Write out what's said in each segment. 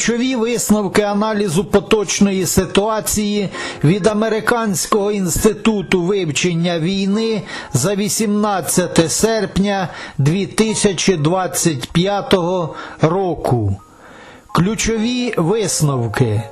Ключові висновки аналізу поточної ситуації від Американського інституту вивчення війни за 18 серпня 2025 року. Ключові висновки.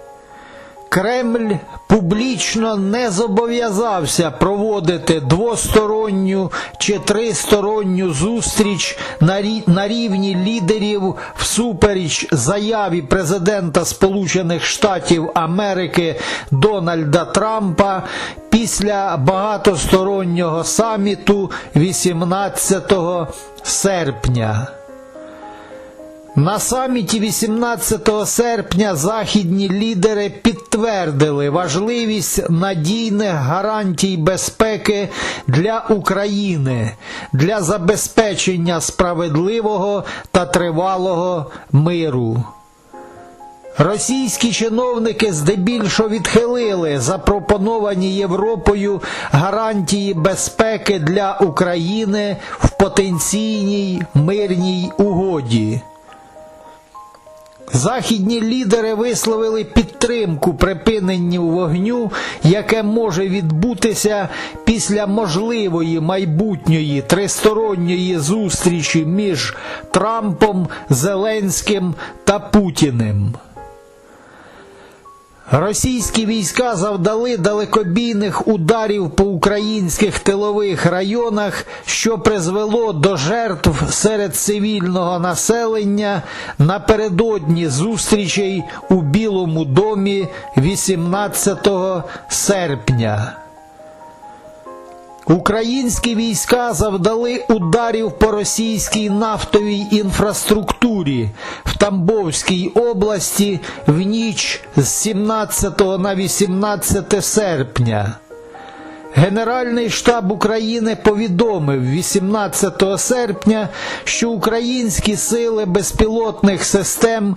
Кремль публічно не зобов'язався проводити двосторонню чи тристоронню зустріч на рі- на рівні лідерів всупереч заяві президента Сполучених Штатів Америки Дональда Трампа після багатостороннього саміту 18 серпня. На саміті 18 серпня західні лідери підтвердили важливість надійних гарантій безпеки для України для забезпечення справедливого та тривалого миру. Російські чиновники здебільшого відхилили запропоновані Європою гарантії безпеки для України в потенційній мирній угоді. Західні лідери висловили підтримку припиненню вогню, яке може відбутися після можливої майбутньої тристоронньої зустрічі між Трампом, Зеленським та Путіним. Російські війська завдали далекобійних ударів по українських тилових районах, що призвело до жертв серед цивільного населення напередодні зустрічей у Білому домі 18 серпня. Українські війська завдали ударів по російській нафтовій інфраструктурі в Тамбовській області в ніч з 17 на 18 серпня. Генеральний штаб України повідомив 18 серпня, що українські сили безпілотних систем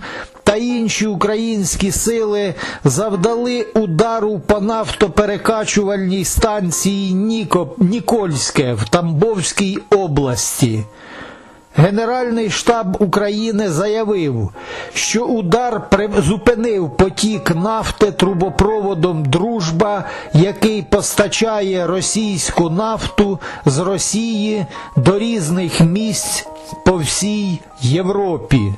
та інші українські сили завдали удару по нафтоперекачувальній станції Нікольське в Тамбовській області. Генеральний штаб України заявив, що удар зупинив потік нафти трубопроводом Дружба, який постачає російську нафту з Росії до різних місць по всій Європі.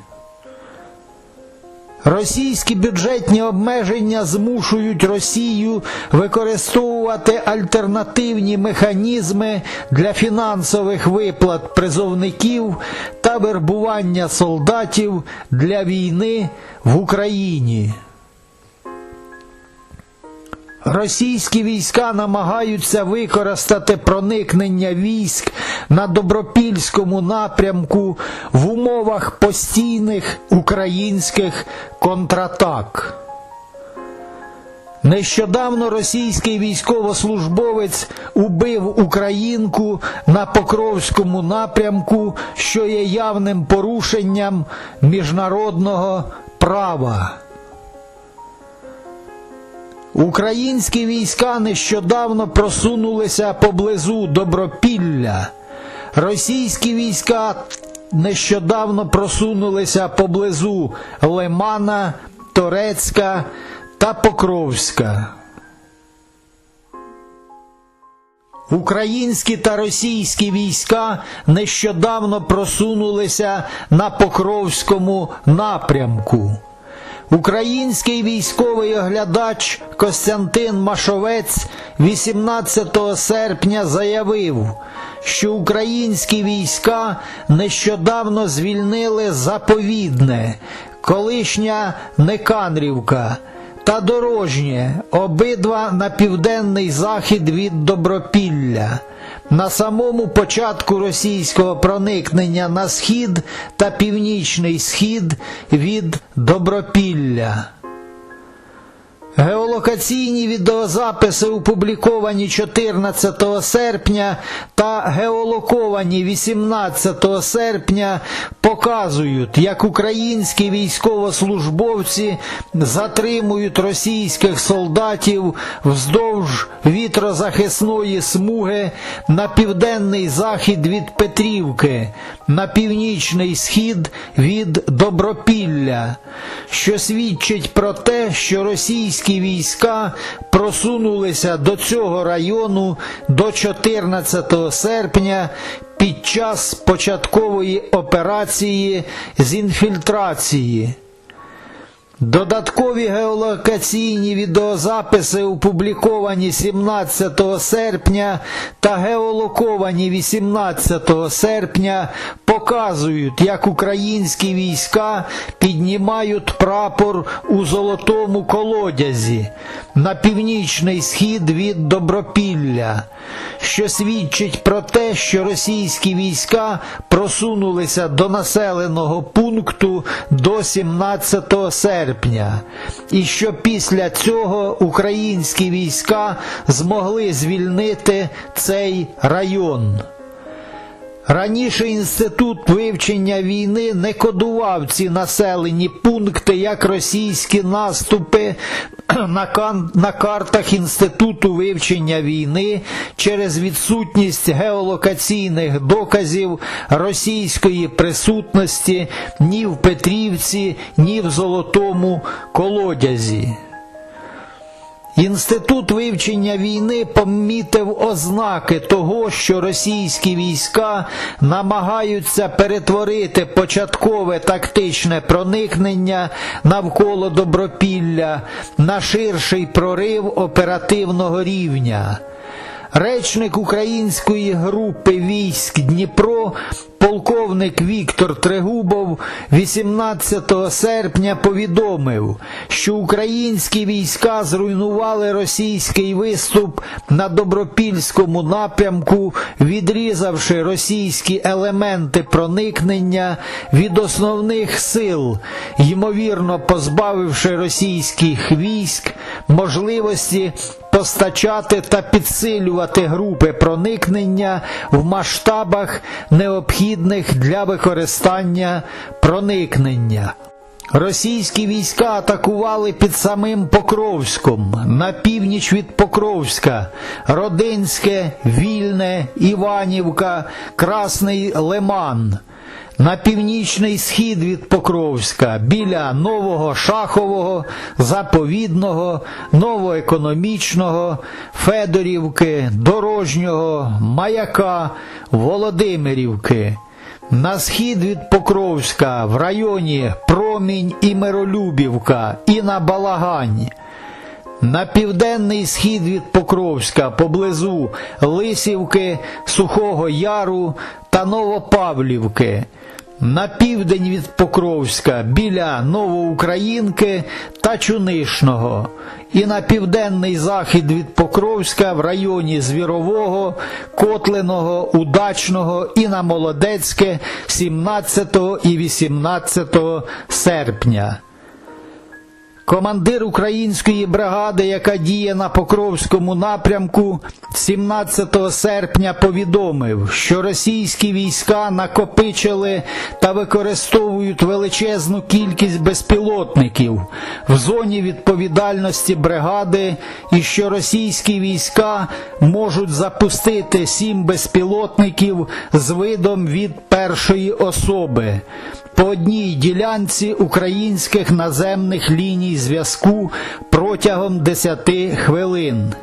Російські бюджетні обмеження змушують Росію використовувати альтернативні механізми для фінансових виплат призовників та вербування солдатів для війни в Україні. Російські війська намагаються використати проникнення військ на добропільському напрямку в умовах постійних українських контратак. Нещодавно російський військовослужбовець убив українку на Покровському напрямку, що є явним порушенням міжнародного права. Українські війська нещодавно просунулися поблизу Добропілля. Російські війська нещодавно просунулися поблизу Лимана, Торецька та Покровська. Українські та російські війська нещодавно просунулися на Покровському напрямку. Український військовий оглядач Костянтин Машовець 18 серпня заявив, що українські війська нещодавно звільнили заповідне, колишня Неканрівка та Дорожнє, обидва на південний захід від Добропілля. На самому початку російського проникнення на схід та північний схід від Добропілля. Геолокаційні відеозаписи, опубліковані 14 серпня та геолоковані 18 серпня, показують, як українські військовослужбовці затримують російських солдатів вздовж вітрозахисної смуги на південний захід від Петрівки, на північний схід від Добропілля, що свідчить про те, що російські війська просунулися до цього району до 14 серпня під час початкової операції з інфільтрації. Додаткові геолокаційні відеозаписи, опубліковані 17 серпня та геолоковані 18 серпня, показують, як українські війська піднімають прапор у золотому колодязі на північний схід від Добропілля, що свідчить про те, що російські війська просунулися до населеного пункту до 17 серпня, і що після цього українські війська змогли звільнити цей район. Раніше інститут вивчення війни не кодував ці населені пункти як російські наступи на, кан- на картах Інституту вивчення війни через відсутність геолокаційних доказів російської присутності ні в Петрівці, ні в Золотому колодязі. Інститут вивчення війни помітив ознаки того, що російські війська намагаються перетворити початкове тактичне проникнення навколо Добропілля на ширший прорив оперативного рівня. Речник української групи військ Дніпро, полковник Віктор Трегубов 18 серпня повідомив, що українські війська зруйнували російський виступ на Добропільському напрямку, відрізавши російські елементи проникнення від основних сил, ймовірно позбавивши російських військ можливості постачати та підсилювати групи проникнення в масштабах, необхідних для використання проникнення. Російські війська атакували під самим Покровськом, на північ від Покровська, Родинське, Вільне, Іванівка, Красний Лиман. На північний схід від Покровська, біля Нового Шахового, Заповідного, Новоекономічного, Федорівки, Дорожнього, Маяка, Володимирівки. На схід від Покровська в районі Промінь і Миролюбівка і на Балагані. На південний схід від Покровська поблизу Лисівки, Сухого Яру та Новопавлівки. На південь від Покровська біля Новоукраїнки та Чунишного. І на південний захід від Покровська в районі Звірового, Котлиного, Удачного і на Молодецьке 17 і 18 серпня. Командир української бригади, яка діє на Покровському напрямку, 17 серпня повідомив, що російські війська накопичили та використовують величезну кількість безпілотників в зоні відповідальності бригади, і що російські війська можуть запустити сім безпілотників з видом від першої особи по одній ділянці українських наземних ліній зв'язку протягом 10 хвилин.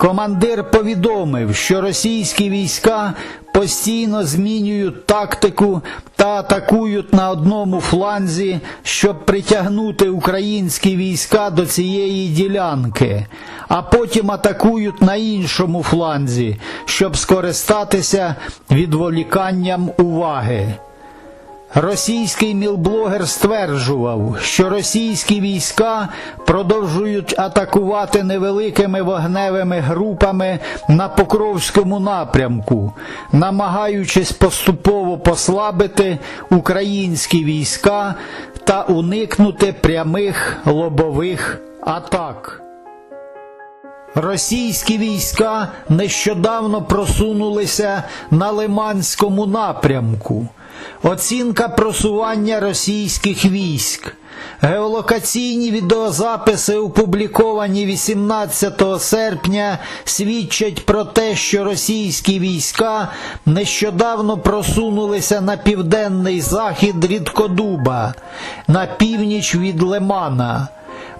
Командир повідомив, що російські війська постійно змінюють тактику та атакують на одному фланзі, щоб притягнути українські війська до цієї ділянки, а потім атакують на іншому фланзі, щоб скористатися відволіканням уваги. Російський мілблогер стверджував, що російські війська продовжують атакувати невеликими вогневими групами на Покровському напрямку, намагаючись поступово послабити українські війська та уникнути прямих лобових атак. Російські війська нещодавно просунулися на Лиманському напрямку. Оцінка просування російських військ. Геолокаційні відеозаписи, опубліковані 18 серпня, свідчать про те, що російські війська нещодавно просунулися на південний захід Рідкодуба, на північ від Лимана.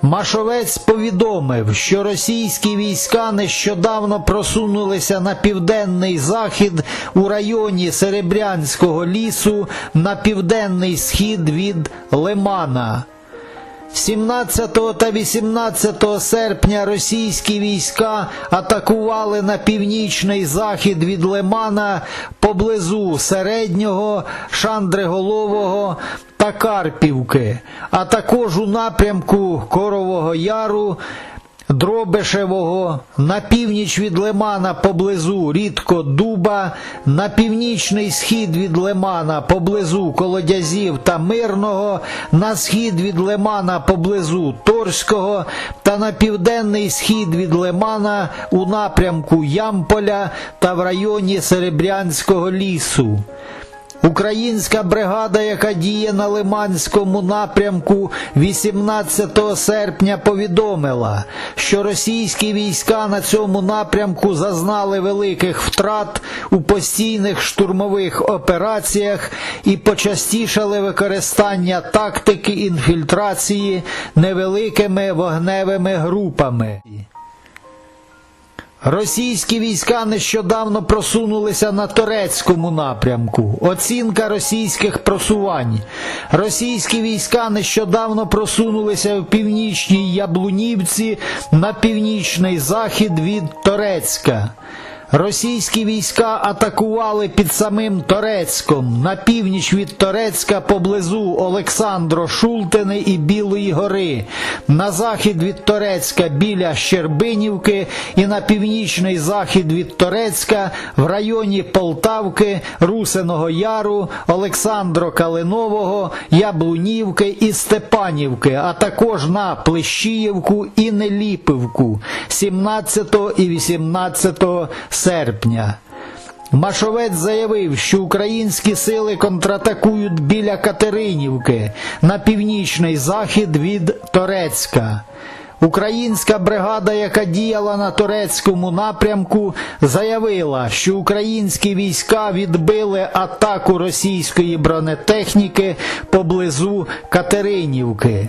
Машовець повідомив, що російські війська нещодавно просунулися на південний захід у районі Серебрянського лісу на південний схід від Лимана. 17 та 18 серпня російські війська атакували на північний захід від Лимана поблизу середнього Шандриголового та Карпівки, а також у напрямку Корового Яру. Дробешевого, на північ від Лимана поблизу Рідко Дуба, на північний схід від Лимана поблизу Колодязів та Мирного, на схід від Лимана поблизу Торського та на південний схід від Лимана у напрямку Ямполя та в районі Серебрянського лісу. Українська бригада, яка діє на Лиманському напрямку 18 серпня, повідомила, що російські війська на цьому напрямку зазнали великих втрат у постійних штурмових операціях і почастішали використання тактики інфільтрації невеликими вогневими групами. Російські війська нещодавно просунулися на турецькому напрямку. Оцінка російських просувань. Російські війська нещодавно просунулися в північній Яблунівці на північний захід від Торецька. Російські війська атакували під самим Торецьком. На північ від Торецька поблизу Олександро Шултини і Білої гори, на захід від Торецька біля Щербинівки і на північний захід від Торецька в районі Полтавки, Русиного Яру, Олександро Калинового, Яблунівки і Степанівки, а також на Плещіївку і Неліпівку 17 і 18 серпня. Машовець заявив, що українські сили контратакують біля Катеринівки на північний захід від Торецька. Українська бригада, яка діяла на турецькому напрямку, заявила, що українські війська відбили атаку російської бронетехніки поблизу Катеринівки.